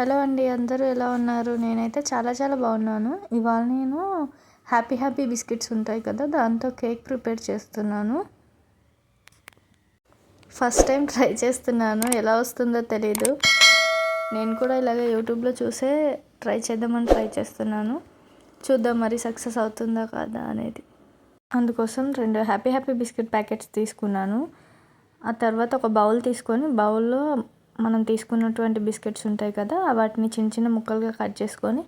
Hello అండి అందరూ ఎలా ఉన్నారు? నేనైతే చాలా చాలా బాగున్నాను. ఇవాళ నేను హ్యాపీ హ్యాపీ బిస్కెట్స్ ఉంటాయి కదా దాంతో కేక్ ప్రిపేర్ చేస్తున్నాను. ఫస్ట్ టైం ట్రై చేస్తున్నాను. ఎలా వస్తుందో తెలీదు. నేను కూడా ఇలాగ యూట్యూబ్లో చూసే ట్రై చేద్దామని ట్రై చేస్తున్నాను. చూద్దాం మరి సక్సెస్ అవుతుందా కాదా అనేది. అందుకోసం రెండు హ్యాపీ హ్యాపీ బిస్కెట్ ప్యాకెట్స్ తీసుకున్నాను. ఆ తర్వాత ఒక బౌల్ తీసుకొని బౌల్లో మనం తీసుకున్నటువంటి బిస్కెట్స్ ఉంటాయి కదా వాటిని చిన్న చిన్న ముక్కలుగా కట్ చేసుకొని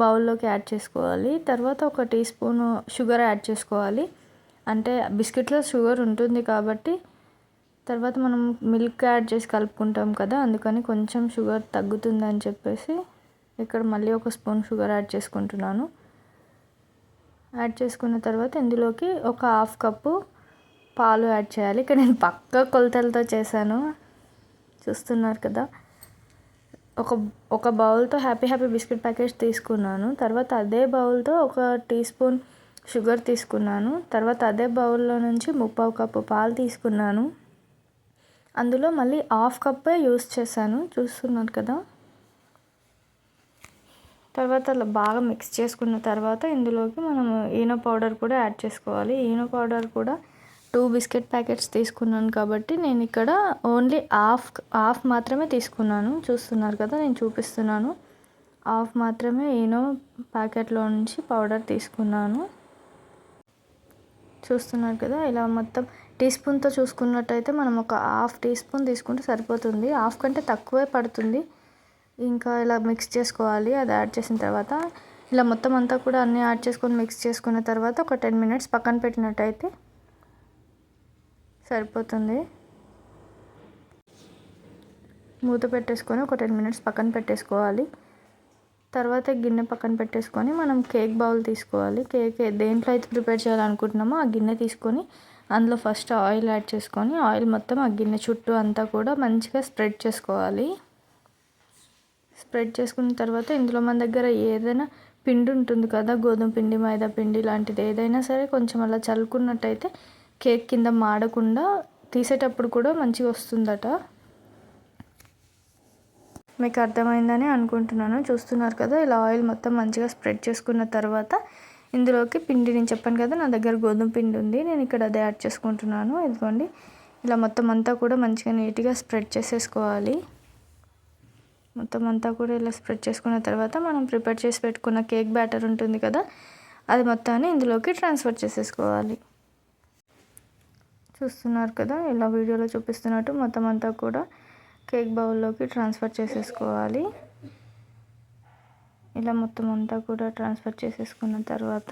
బౌల్లోకి యాడ్ చేసుకోవాలి. తర్వాత ఒక టీ స్పూన్ షుగర్ యాడ్ చేసుకోవాలి. అంటే బిస్కెట్లో షుగర్ ఉంటుంది కాబట్టి తర్వాత మనం మిల్క్ యాడ్ చేసి కలుపుకుంటాం కదా అందుకని కొంచెం షుగర్ తగ్గుతుందని చెప్పేసి ఇక్కడ మళ్ళీ ఒక స్పూన్ షుగర్ యాడ్ చేసుకుంటున్నాను. యాడ్ చేసుకున్న తర్వాత ఇందులోకి ఒక హాఫ్ కప్పు పాలు యాడ్ చేయాలి. ఇక్కడ నేను పక్క కొలతలతో చేశాను. చూస్తున్నారు కదా. ఒక ఒక బౌల్తో హ్యాపీ హ్యాపీ బిస్కెట్ ప్యాకెట్స్ తీసుకున్నాను. తర్వాత అదే బౌల్తో ఒక టీ స్పూన్ షుగర్ తీసుకున్నాను. తర్వాత అదే బౌల్లో నుంచి ముప్పావు కప్పు పాలు తీసుకున్నాను. అందులో మళ్ళీ హాఫ్ కప్పే యూస్ చేశాను. చూస్తున్నారు కదా. తర్వాత అలా బాగా మిక్స్ చేసుకున్న తర్వాత ఇందులోకి మనం ఈనో పౌడర్ కూడా యాడ్ చేసుకోవాలి. ఈనో పౌడర్ కూడా టూ బిస్కెట్ ప్యాకెట్స్ తీసుకున్నాను కాబట్టి నేను ఇక్కడ ఓన్లీ హాఫ్ హాఫ్ మాత్రమే తీసుకున్నాను. చూస్తున్నారు కదా నేను చూపిస్తున్నాను. హాఫ్ మాత్రమే ఈనో ప్యాకెట్లో నుంచి పౌడర్ తీసుకున్నాను. చూస్తున్నారు కదా ఇలా మొత్తం టీ స్పూన్తో చూసుకున్నట్టయితే మనం ఒక హాఫ్ టీ స్పూన్ తీసుకుంటే సరిపోతుంది. హాఫ్ కంటే తక్కువే పడుతుంది. ఇంకా ఇలా మిక్స్ చేసుకోవాలి అది యాడ్ చేసిన తర్వాత. ఇలా మొత్తం అంతా కూడా అన్నీ యాడ్ చేసుకొని మిక్స్ చేసుకున్న తర్వాత ఒక టెన్ మినిట్స్ పక్కన పెట్టినట్టయితే సరిపోతుంది. మూత పెట్టేసుకొని ఒక టెన్ మినిట్స్ పక్కన పెట్టేసుకోవాలి. తర్వాత గిన్నె పక్కన పెట్టేసుకొని మనం కేక్ బౌల్ తీసుకోవాలి. కేక్ దేంట్లో అయితే ప్రిపేర్ చేయాలనుకుంటున్నామో ఆ గిన్నె తీసుకొని అందులో ఫస్ట్ ఆయిల్ యాడ్ చేసుకొని ఆయిల్ మొత్తం ఆ గిన్నె చుట్టూ అంతా కూడా మంచిగా స్ప్రెడ్ చేసుకోవాలి. స్ప్రెడ్ చేసుకున్న తర్వాత ఇందులో మన దగ్గర ఏదైనా పిండి ఉంటుంది కదా గోధుమ పిండి మైదా పిండి లాంటిది ఏదైనా సరే కొంచెం అలా చల్లుకున్నట్టయితే కేక్ కింద మాడకుండా తీసేటప్పుడు కూడా మంచిగా వస్తుందట. మీకు అర్థమైందని అనుకుంటున్నాను. చూస్తున్నారు కదా ఇలా ఆయిల్ మొత్తం మంచిగా స్ప్రెడ్ చేసుకున్న తర్వాత ఇందులోకి పిండి నేను చెప్పాను కదా నా దగ్గర గోధుమ పిండి ఉంది. నేను ఇక్కడ అదే యాడ్ చేసుకుంటున్నాను. ఇదిగోండి ఇలా మొత్తం అంతా కూడా మంచిగా నీట్గా స్ప్రెడ్ చేసేసుకోవాలి. మొత్తం అంతా కూడా ఇలా స్ప్రెడ్ చేసుకున్న తర్వాత మనం ప్రిపేర్ చేసి పెట్టుకున్న కేక్ బ్యాటర్ ఉంటుంది కదా అది మొత్తాన్ని ఇందులోకి ట్రాన్స్ఫర్ చేసేసుకోవాలి. చూస్తున్నారు కదా ఇలా వీడియోలో చూపిస్తున్నట్టు మొత్తం అంతా కూడా కేక్ బౌల్లోకి ట్రాన్స్ఫర్ చేసేసుకోవాలి. ఇలా మొత్తం అంతా కూడా ట్రాన్స్ఫర్ చేసేసుకున్న తర్వాత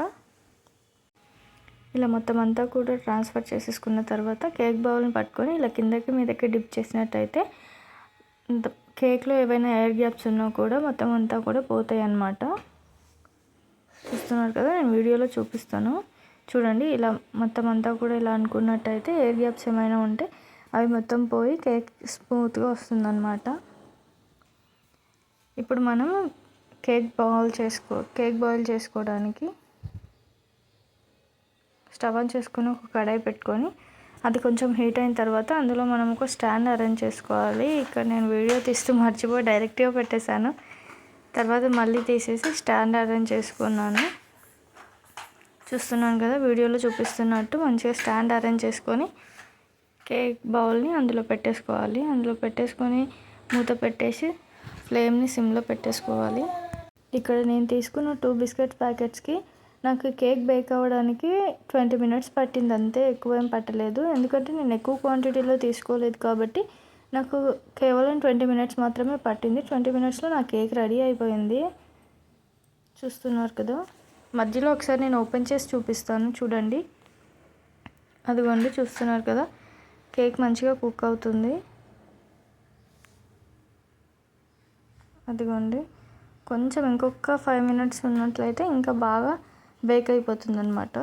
ఇలా మొత్తం అంతా కూడా ట్రాన్స్ఫర్ చేసేసుకున్న తర్వాత కేక్ బౌల్ని పట్టుకొని ఇలా కిందకి మీదకి డిప్ చేసినట్టయితే కేక్లో ఏవైనా ఎయిర్ గ్యాప్స్ ఉన్నా కూడా మొత్తం అంతా కూడా పోతాయి అన్నమాట చూస్తున్నారు కదా నేను వీడియోలో చూపిస్తాను. చూడండి ఇలా మొత్తం అంతా కూడా ఇలా అనుకున్నట్టయితే ఎయిర్ గ్యాప్స్ ఏమైనా ఉంటే అవి మొత్తం పోయి కేక్ స్మూత్గా వస్తుందన్నమాట. ఇప్పుడు మనం కేక్ బాయిల్ చేసుకో కేక్ బాయిల్ చేసుకోవడానికి స్టవ్ ఆన్ చేసుకొని ఒక కడాయి పెట్టుకొని అది కొంచెం హీట్ అయిన తర్వాత అందులో మనం ఒక స్టాండ్ అరేంజ్ చేసుకోవాలి. ఇక్కడ నేను వీడియో తీస్తూ మర్చిపోయి డైరెక్ట్గా పెట్టేశాను. తర్వాత మళ్ళీ తీసేసి స్టాండ్ అరేంజ్ చేసుకున్నాను. చూస్తున్నాను కదా వీడియోలో చూపిస్తున్నట్టు మంచిగా స్టాండ్ అరేంజ్ చేసుకొని కేక్ బౌల్ని అందులో పెట్టేసుకోవాలి. అందులో పెట్టేసుకొని మూత పెట్టేసి ఫ్లేమ్ని సిమ్లో పెట్టేసుకోవాలి. ఇక్కడ నేను తీసుకున్న టూ బిస్కెట్ ప్యాకెట్స్కి నాకు కేక్ బేక్ అవ్వడానికి ట్వంటీ మినిట్స్ పట్టింది అంతే. ఎక్కువ ఏం పట్టలేదు. ఎందుకంటే నేను ఎక్కువ క్వాంటిటీలో తీసుకోలేదు కాబట్టి నాకు కేవలం ట్వంటీ మినిట్స్ మాత్రమే పట్టింది. ట్వంటీ మినిట్స్లో నా కేక్ రెడీ అయిపోయింది. చూస్తున్నారు కదా. మధ్యలో ఒకసారి నేను ఓపెన్ చేసి చూపిస్తాను చూడండి. అదిగోండి చూస్తున్నారు కదా. కేక్ మంచిగా కుక్ అవుతుంది. అదిగోండి. కొంచెం ఇంకొక ఫైవ్ మినిట్స్ ఉన్నట్లయితే ఇంకా బాగా బేక్ అయిపోతుంది అనమాట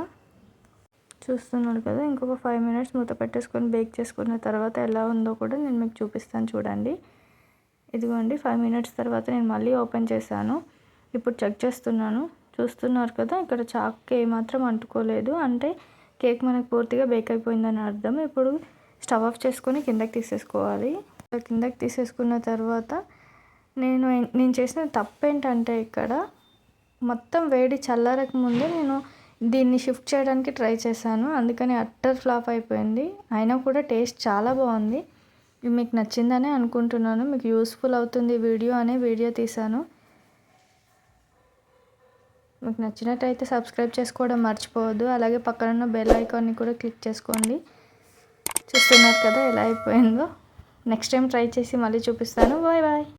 చూస్తున్నాడు కదా ఇంకొక ఫైవ్ మినిట్స్ మూత పెట్టేసుకొని బేక్ చేసుకున్న తర్వాత ఎలా ఉందో కూడా నేను మీకు చూపిస్తాను చూడండి. ఇదిగోండి ఫైవ్ మినిట్స్ తర్వాత నేను మళ్ళీ ఓపెన్ చేశాను. ఇప్పుడు చెక్ చేస్తున్నాను. చూస్తున్నారు కదా ఇక్కడ చాక్కి ఏమాత్రం అంటుకోలేదు. అంటే కేక్ మనకు పూర్తిగా బేక్ అయిపోయిందని అర్థం. ఇప్పుడు స్టవ్ ఆఫ్ చేసుకొని కిందకి తీసేసుకోవాలి. కిందకి తీసేసుకున్న తర్వాత నేను నేను చేసిన తప్పు ఏంటంటే ఇక్కడ మొత్తం వేడి చల్లారక ముందే నేను దీన్ని షిఫ్ట్ చేయడానికి ట్రై చేశాను. అందుకని అట్టర్ ఫ్లాప్ అయిపోయింది. అయినా కూడా టేస్ట్ చాలా బాగుంది. మీకు నచ్చిందనే అనుకుంటున్నాను. మీకు యూస్ఫుల్ అవుతుంది వీడియో అనే వీడియో తీశాను. మీకు నచ్చినట్టయితే సబ్స్క్రైబ్ చేసుకోవడం మర్చిపోవద్దు. అలాగే పక్కనున్న బెల్ ఐకాన్ని కూడా క్లిక్ చేసుకోండి. చూస్తున్నారు కదా ఎలా అయిపోయిందో. నెక్స్ట్ టైం ట్రై చేసి మళ్ళీ చూపిస్తాను. Bye bye